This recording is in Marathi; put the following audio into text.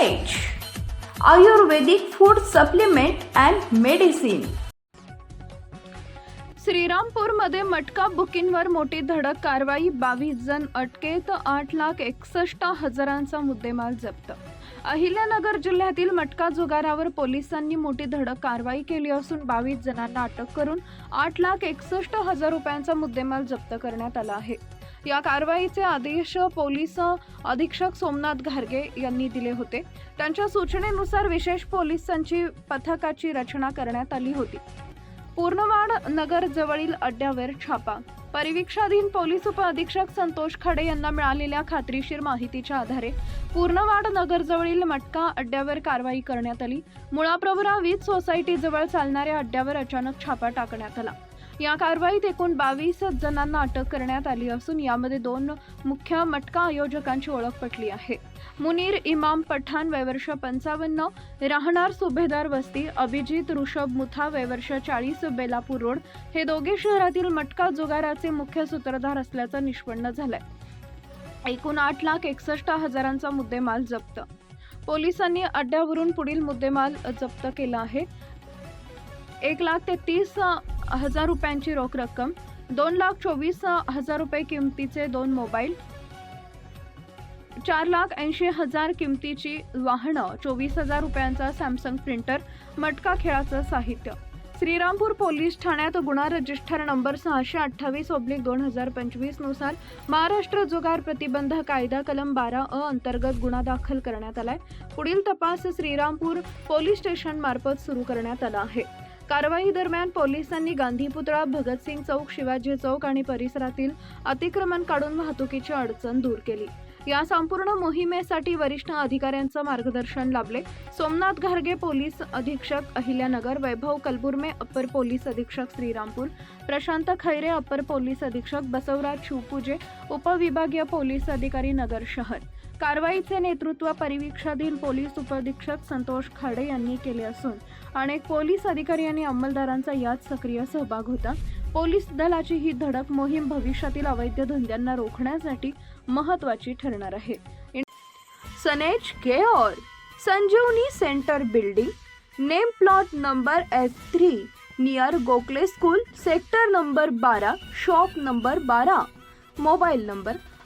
Ayurvedic food supplement and medicine श्रीरामपूरमध्ये मटका बुकिंगवर मोठी धडक कारवाई बावीस जण अटकेत आठ लाख एकसष्ट हजारांचा मुद्देमाल जप्त. अहिल्यानगर जिल्ह्यातील मटका जुगारावर पोलिसांनी मोठी धडक कारवाई केली असून बावीस जणांना अटक करून आठ लाख एकसष्ट हजार रुपयांचा मुद्देमाल जप्त करण्यात आला आहे. या कारवाईचे आदेश पोलीस अधीक्षक सोमनाथ घारगे यांनी दिले होते. त्यांच्या सूचनेनुसार विशेष पोलिसांची पथकाची रचना करण्यात आली होती. पूर्णवाड नगर जवळील अड्ड्यावर छापा. परिवीक्षाधीन पोलीस उपअधीक्षक संतोष खडे यांना मिळालेल्या खात्रीशीर माहितीच्या आधारे पूर्णवाड नगरजवळील मटका अड्ड्यावर कारवाई करण्यात आली. मुळाप्रवरा वीज सोसायटीजवळ चालणाऱ्या अड्ड्यावर अचानक छापा टाकण्यात आला. या कारवाईत एकूण बावीस जणांना अटक करण्यात आली असून यामध्ये दोन मुख्य मटका आयोजकांची ओळख पटली आहे. मुनीर इमाम पठाण वयवर्ष पंचावन्न राहणार सुभेदार वस्ती अभिजित ऋषभ मुथा वयवर्ष चाळीस बेलापूर रोड. हे दोघे शहरातील मटका जुगाराचे मुख्य सूत्रधार असल्याचं निष्पन्न झालंय. एकूण आठ लाख एकसष्ट हजारांचा मुद्देमाल जप्त. पोलिसांनी अड्ड्यावरून पुढील मुद्देमाल जप्त केला आहे. एक लाख तेहतीस हजार रुपयांची रोख रक्कम दोन लाख चोवीस हजार रुपये किमतीचे दोन मोबाईल चार लाख ऐंशी हजार किमतीची वाहनं चोवीस हजार रुपयांचा सॅमसंग प्रिंटर मटका खेळाचं साहित्य. श्रीरामपूर पोलीस ठाण्यात गुन्हा रजिस्टर नंबर सहाशे अठ्ठावीस ओब्लिक दोन हजार पंचवीसनुसार महाराष्ट्र जुगार प्रतिबंध कायदा कलम बारा अ अंतर्गत गुन्हा दाखल करण्यात आलाय. पुढील तपास श्रीरामपूर पोलीस स्टेशन मार्फत सुरू करण्यात आला आहे. कारवाई दरम्यान पोलिसांनी गांधी पुतळा भगतसिंग चौक शिवाजी चौक आणि परिसरातील अतिक्रमण काढून वाहतुकीची अडचण दूर केली. या संपूर्ण मोहिमेसाठी वरिष्ठ अधिकाऱ्यांचं मार्गदर्शन लाभले. सोमनाथ घारगे पोलीस अधीक्षक अहिल्यानगर वैभव कलबुर्मे अप्पर पोलीस अधीक्षक श्रीरामपूर प्रशांत खैरे अप्पर पोलीस अधीक्षक बसवराज शिवपूजे उपविभागीय पोलीस अधिकारी नगर शहर. कारवाईचे नेतृत्व परिवीक्षाधीन पोलीस उपअधीक्षक संतोष खाडे यांनी केले असून अनेक पोलीस अधिकारी आणि अंमलदारांचा यात सक्रिय सहभाग होता. पोलीस दलाची ही धडक मोहीम भविष्यातील अवैध धंद्यांना रोखण्यासाठी महत्वाची ठरणार आहे. Sanej care Sanjivani centre building name plot number S three near Gokhale school sector number बारा शॉप नंबर बारा मोबाईल नंबर